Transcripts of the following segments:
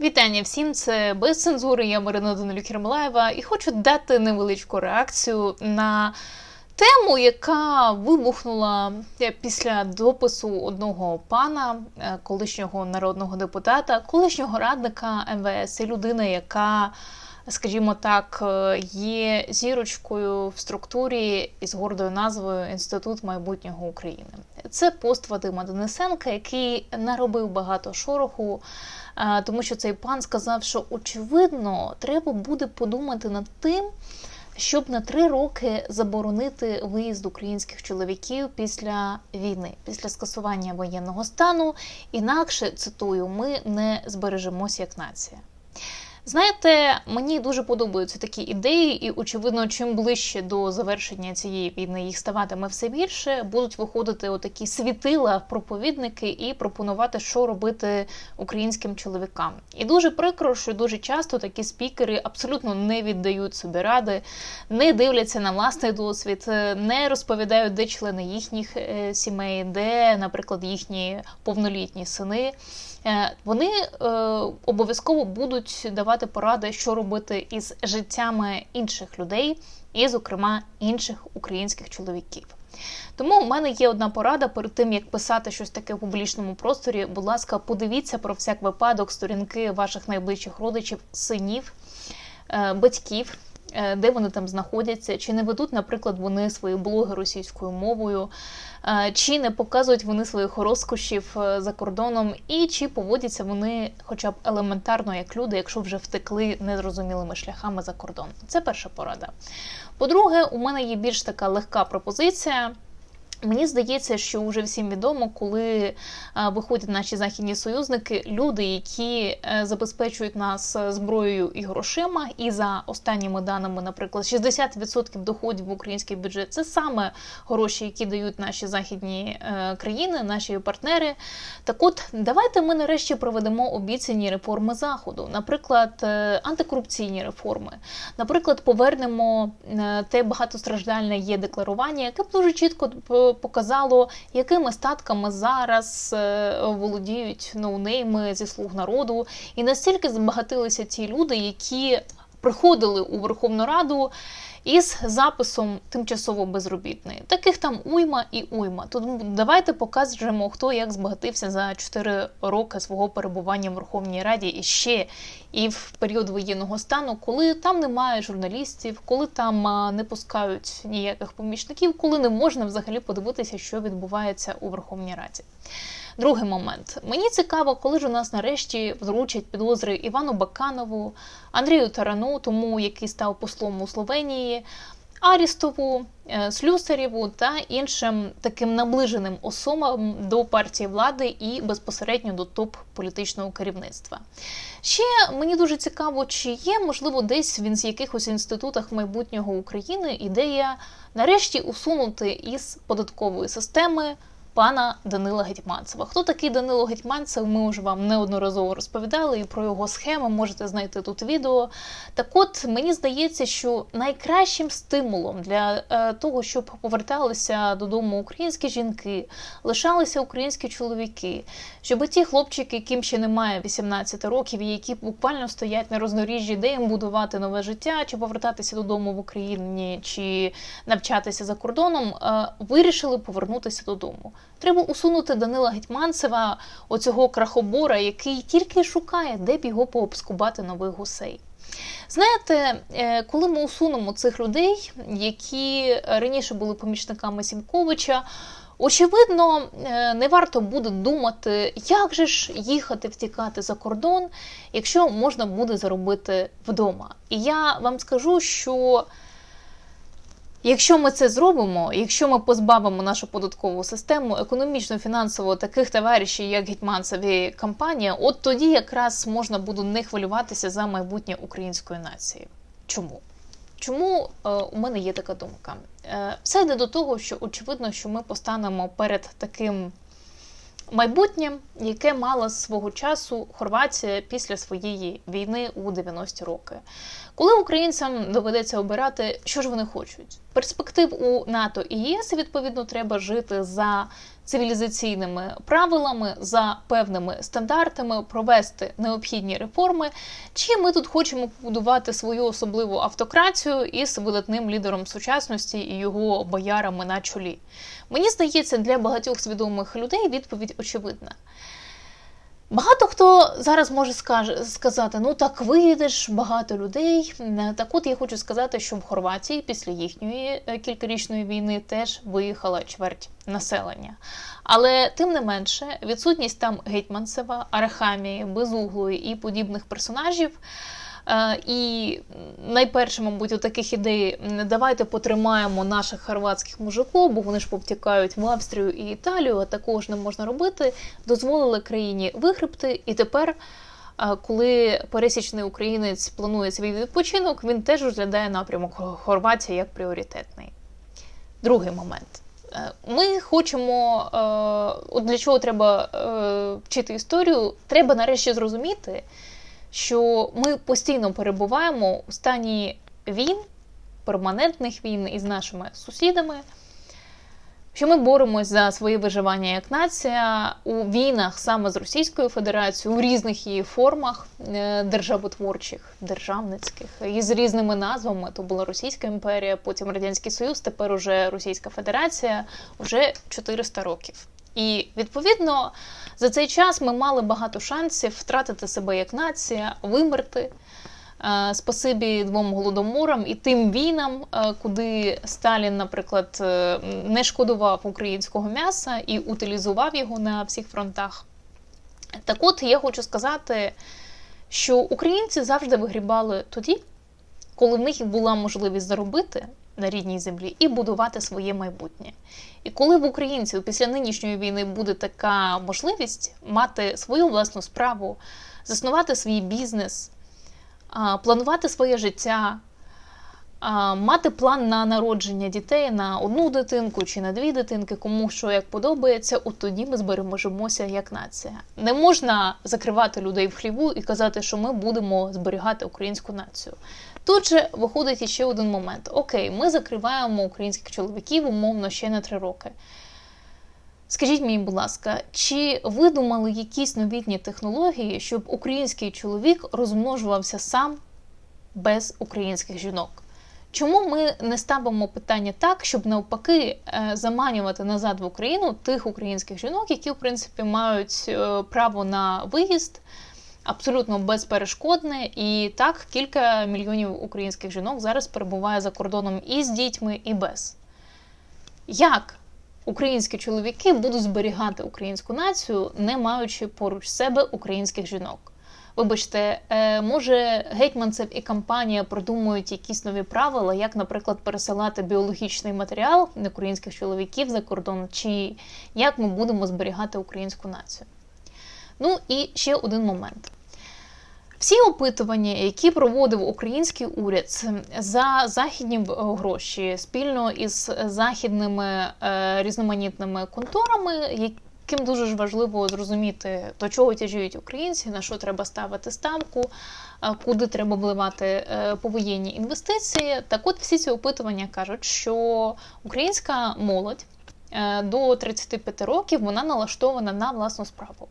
Вітання всім, це без цензури. Я Марина Данилюк Єрмолаєва і хочу дати невеличку реакцію на тему, яка вибухнула е, після допису одного пана, е, колишнього народного депутата, колишнього радника МВС і людини, яка, скажімо так, е, є зірочкою в структурі із гордою назвою Інститут майбутнього України. Це пост Вадима Денисенка, який наробив багато шороху. Тому що цей пан сказав, що очевидно треба буде подумати над тим, щоб на три роки заборонити виїзд українських чоловіків після війни, після скасування воєнного стану. Інакше цитую, ми не збережемося як нація. Знаєте, мені дуже подобаються такі ідеї, і очевидно, чим ближче до завершення цієї війни їх ставатиме все більше, будуть виходити отакі світила, проповідники і пропонувати, що робити українським чоловікам. І дуже прикро, що дуже часто такі спікери абсолютно не віддають собі ради, не дивляться на власний досвід, не розповідають, де члени їхніх е, сімей, де, наприклад, їхні повнолітні сини. Е, Вони е, обов'язково будуть давати поради, що робити із життями інших людей, і, зокрема, інших українських чоловіків. Тому в мене є одна порада перед тим, як писати щось таке в публічному просторі. Будь ласка, подивіться про всяк випадок сторінки ваших найближчих родичів, синів, е, батьків. Е, Де вони там знаходяться, чи не ведуть, наприклад, вони свої блоги російською мовою, е, чи не показують вони своїх розкошів е, за кордоном, і чи поводяться вони хоча б елементарно як люди, якщо вже втекли незрозумілими шляхами за кордон. Це перша порада. По-друге, у мене є більш така легка пропозиція. Мені здається, що вже всім відомо, коли виходять наші західні союзники, люди, які е, забезпечують нас е, зброєю і грошима, і за останніми даними, наприклад, 60% доходів в український бюджет це саме гроші, які дають наші західні е, країни, наші партнери. Так от, давайте ми нарешті проведемо обіцяні реформи заходу, наприклад, е, антикорупційні реформи. Наприклад, повернемо е, те багатостраждальне є декларування, яке б дуже чітко показало, якими статками зараз е, володіють ноунейми зі слуг народу, і настільки збагатилися ті люди, які приходили у Верховну Раду. Із записом тимчасово безробітний. Таких там уйма і уйма. Тому давайте покажемо, хто як збагатився за 4 роки свого перебування в Верховній Раді і ще і в період воєнного стану, коли там немає журналістів, коли там не пускають ніяких помічників, коли не можна взагалі подивитися, що відбувається у Верховній Раді. Другий момент. Мені цікаво, коли ж у нас нарешті вручать підозри Івану Баканову, Андрію Тарану, тому який став послом у Словенії, Арістову, е, Слюсарєву та іншим таким наближеним особам до партії влади і безпосередньо до топ політичного керівництва. Ще мені дуже цікаво, чи є можливо десь в якихось інститутах майбутнього України ідея нарешті усунути із податкової системи пана Данила Гетьманцева. Хто такий Данило Гетьманцев? Ми вже вам неодноразово розповідали і про його схеми можете знайти тут відео. Так от мені здається, що найкращим стимулом для е, того, щоб поверталися додому українські жінки, лишалися українські чоловіки, щоб ті хлопчики, яким ще немає 18 років, і які буквально стоять на розноріжжі, де їм будувати нове життя, чи повертатися додому в Україні, чи навчатися за кордоном, е, вирішили повернутися додому. Треба усунути Данила Гетьманцева, оцього крахобора, який тільки шукає, де б його пообскубати нових гусей. Знаєте, е, коли ми усунемо цих людей, які раніше були помічниками Сімковича, очевидно, е, не варто буде думати, як же ж їхати втікати за кордон, якщо можна буде заробити вдома. І я вам скажу, що. Якщо ми це зробимо, якщо ми позбавимо нашу податкову систему економічно, фінансово таких товаришів, як Гетьманцеві компанія, от тоді якраз можна буде не хвилюватися за майбутнє української нації. Чому? Чому е, у мене є така думка? Е, все йде до того, що очевидно, що ми постанемо перед таким майбутнім, яке мала свого часу Хорватія після своєї війни у 90-ті роки. Коли українцям доведеться обирати, що ж вони хочуть: перспектив у НАТО і ЄС відповідно треба жити за цивілізаційними правилами, за певними стандартами, провести необхідні реформи. Чи ми тут хочемо побудувати свою особливу автократію із видатним лідером сучасності і його боярами на чолі? Мені здається, для багатьох свідомих людей відповідь очевидна. Багато хто зараз може скаже, сказати, ну так вийдеш, багато людей. Так от я хочу сказати, що в Хорватії після їхньої е, кількарічної війни теж виїхала чверть населення. Але тим не менше, відсутність там Гетьманцева, Арахамії, Безуглої і подібних персонажів. Е, і найперше, мабуть, у таких ідей давайте потримаємо наших хорватських мужиків, бо вони ж повтікають в Австрію і Італію, а також не можна робити. Дозволили країні вигребти, і тепер. Е, коли пересічний українець планує свій відпочинок, він теж розглядає напрямок Хорватії як пріоритетний. Другий момент. Е, ми хочемо, для чого треба вчити історію, треба нарешті зрозуміти, що ми постійно перебуваємо у стані війн, перманентних війн із нашими сусідами, що ми боремось за своє виживання як нація у війнах саме з Російською Федерацією, у різних її формах е, державотворчих, державницьких, із різними назвами. То була Російська імперія, потім Радянський Союз, тепер уже Російська Федерація, вже 400 років. І відповідно за цей час ми мали багато шансів втратити себе як нація, вимерти. Е, спасибі двом голодоморам і тим війнам, е, куди Сталін, наприклад, е, не шкодував українського м'яса і утилізував його на всіх фронтах. Так от я хочу сказати, що українці завжди вигрібали тоді, коли в них була можливість заробити на рідній землі і будувати своє майбутнє. І коли в українців після нинішньої війни буде така можливість мати свою власну справу, заснувати свій бізнес, планувати своє життя, мати план на народження дітей на одну дитинку чи на дві дитинки, кому що як подобається, от тоді ми збережемося як нація. Не можна закривати людей в хліву і казати, що ми будемо зберігати українську націю. Тут же виходить іще один момент: окей, ми закриваємо українських чоловіків умовно ще на три роки. Скажіть мені, будь ласка, чи видумали якісь новітні технології, щоб український чоловік розмножувався сам без українських жінок? Чому ми не ставимо питання так, щоб навпаки е, заманювати назад в Україну тих українських жінок, які в принципі мають е, право на виїзд? Абсолютно безперешкодне. І так кілька мільйонів українських жінок зараз перебуває за кордоном і з дітьми, і без. Як українські чоловіки будуть зберігати українську націю, не маючи поруч себе українських жінок? Вибачте, е, може гетьманцев і компанія продумують якісь нові правила, як, наприклад, пересилати біологічний матеріал українських чоловіків за кордон, чи як ми будемо зберігати українську націю? Ну і ще один момент. Всі опитування, які проводив український уряд за західні гроші спільно із західними е, різноманітними конторами, яким дуже ж важливо зрозуміти, до чого тяжіють українці, на що треба ставити ставку, е, куди треба вливати е, повоєнні інвестиції. Так, от всі ці опитування кажуть, що українська молодь до 35 років вона налаштована на власну справу.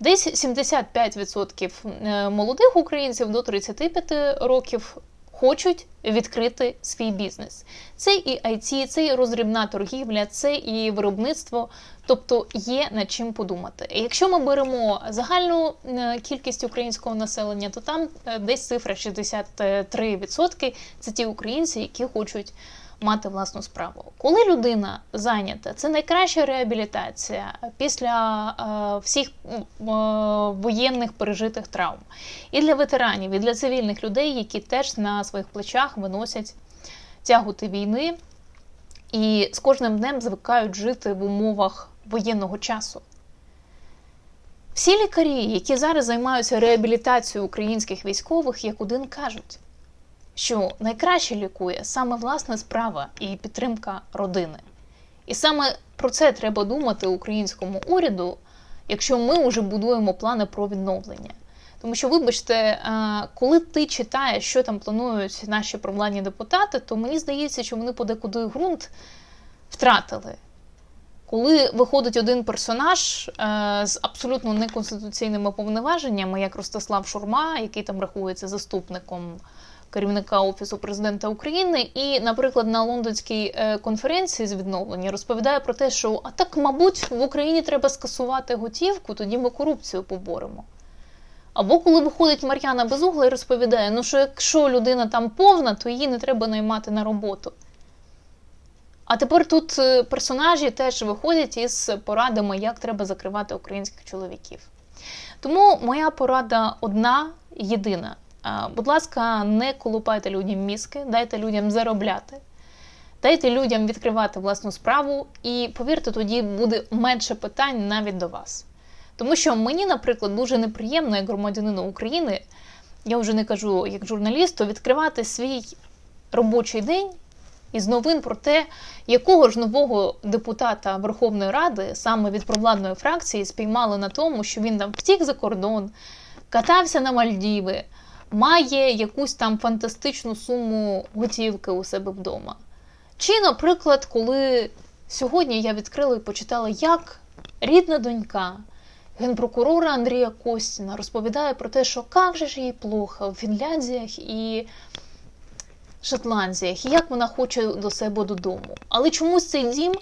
Десь 75% е, молодих українців до 35 років хочуть відкрити свій бізнес. Це і IT, це і розрібна торгівля, це і виробництво, тобто є над чим подумати. Якщо ми беремо загальну е, кількість українського населення, то там е, десь цифра 63% – це ті українці, які хочуть мати власну справу. Коли людина зайнята, це найкраща реабілітація після е, всіх е, воєнних пережитих травм. І для ветеранів, і для цивільних людей, які теж на своїх плечах виносять тягути війни і з кожним днем звикають жити в умовах воєнного часу. Всі лікарі, які зараз займаються реабілітацією українських військових, як один кажуть, що найкраще лікує саме власна справа і підтримка родини. І саме про це треба думати українському уряду, якщо ми вже будуємо плани про відновлення. Тому що, вибачте, е, коли ти читаєш, що там планують наші провладні депутати, то мені здається, що вони подекуди ґрунт втратили. Коли виходить один персонаж е, з абсолютно неконституційними повноваженнями, як Ростислав Шурма, який там рахується заступником керівника Офісу президента України, і, наприклад, на лондонській е, конференції з відновлення розповідає про те, що а так, мабуть, в Україні треба скасувати готівку, тоді ми корупцію поборемо. Або коли виходить Мар'яна Безугла і розповідає, ну що якщо людина там повна, то її не треба наймати на роботу. А тепер тут е, персонажі теж виходять із порадами, як треба закривати українських чоловіків. Тому моя порада одна, єдина. Будь ласка, не колупайте людям мізки, дайте людям заробляти, дайте людям відкривати власну справу, і повірте, тоді буде менше питань навіть до вас. Тому що мені, наприклад, дуже неприємно, як громадянину України, я вже не кажу як журналісту, відкривати свій робочий день із новин про те, якого ж нового депутата Верховної Ради саме від провладної фракції спіймали на тому, що він там втік за кордон, катався на Мальдіви, має якусь там фантастичну суму готівки у себе вдома. Чи, наприклад, коли сьогодні я відкрила і почитала, як рідна донька. Генпрокурора Андрія Костіна розповідає про те, що як же ж їй плохо в Фінляндіях і Шотландіях, і як вона хоче до себе додому. Але чомусь цей дім,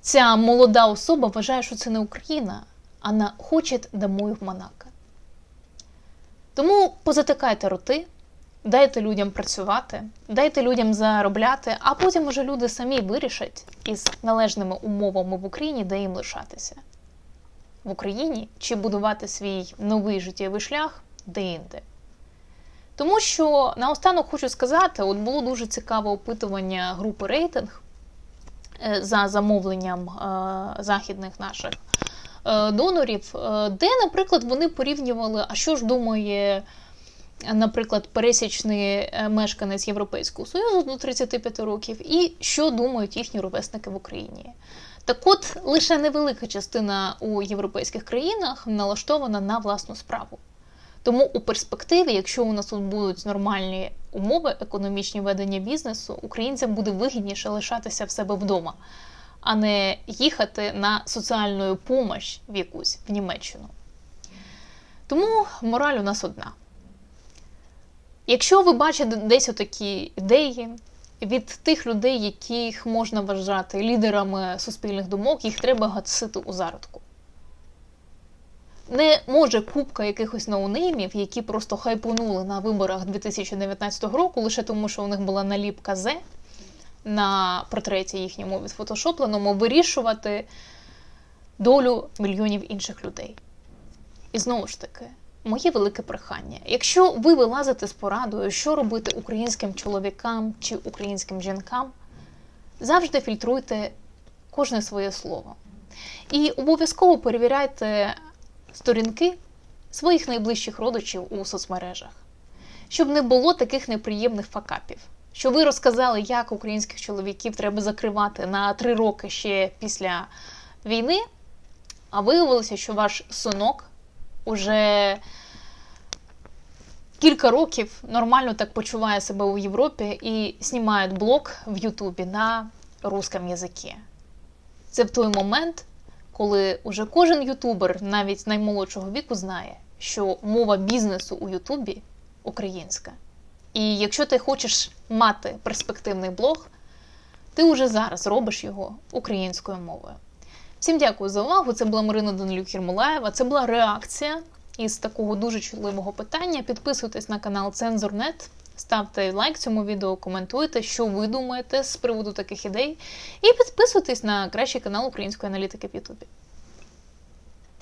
ця молода особа вважає, що це не Україна, а на хоче домой в Монако. Тому позатикайте роти, дайте людям працювати, дайте людям заробляти, а потім уже люди самі вирішать із належними умовами в Україні, де їм лишатися. В Україні чи будувати свій новий життєвий шлях де-інде. Тому що наостанок хочу сказати: от було дуже цікаве опитування групи рейтинг е, за замовленням е, західних наших донорів, де, наприклад, вони порівнювали, а що ж думає. Наприклад, пересічний мешканець Європейського Союзу до 35 років, і що думають їхні ровесники в Україні. Так от лише невелика частина у європейських країнах налаштована на власну справу. Тому у перспективі, якщо у нас тут будуть нормальні умови економічні ведення бізнесу, українцям буде вигідніше лишатися в себе вдома, а не їхати на соціальну допомогу в якусь в Німеччину. Тому мораль у нас одна. Якщо ви бачите десь отакі ідеї від тих людей, яких можна вважати лідерами суспільних думок, їх треба гасити у зародку не може купка якихось ноунеймів, які просто хайпонули на виборах 2019 року, лише тому, що у них була наліпка З на портреті їхньому відфотошопленому, вирішувати долю мільйонів інших людей. І знову ж таки, моє велике прохання. Якщо ви вилазите з порадою, що робити українським чоловікам чи українським жінкам, завжди фільтруйте кожне своє слово. І обов'язково перевіряйте сторінки своїх найближчих родичів у соцмережах, щоб не було таких неприємних факапів. Щоб ви розказали, як українських чоловіків треба закривати на три роки ще після війни, а виявилося, що ваш синок уже кілька років нормально так почуває себе у Європі і знімає блог в Ютубі на русском язикі. Це в той момент, коли уже кожен ютубер, навіть наймолодшого віку, знає, що мова бізнесу у Ютубі українська. І якщо ти хочеш мати перспективний блог, ти вже зараз робиш його українською мовою. Всім дякую за увагу. Це була Марина Данилюк Єрмолаєва. Це була реакція із такого дуже чутливого питання. Підписуйтесь на канал Цензурнет. Ставте лайк цьому відео, коментуйте, що ви думаєте з приводу таких ідей. І підписуйтесь на кращий канал української аналітики в Ютубі.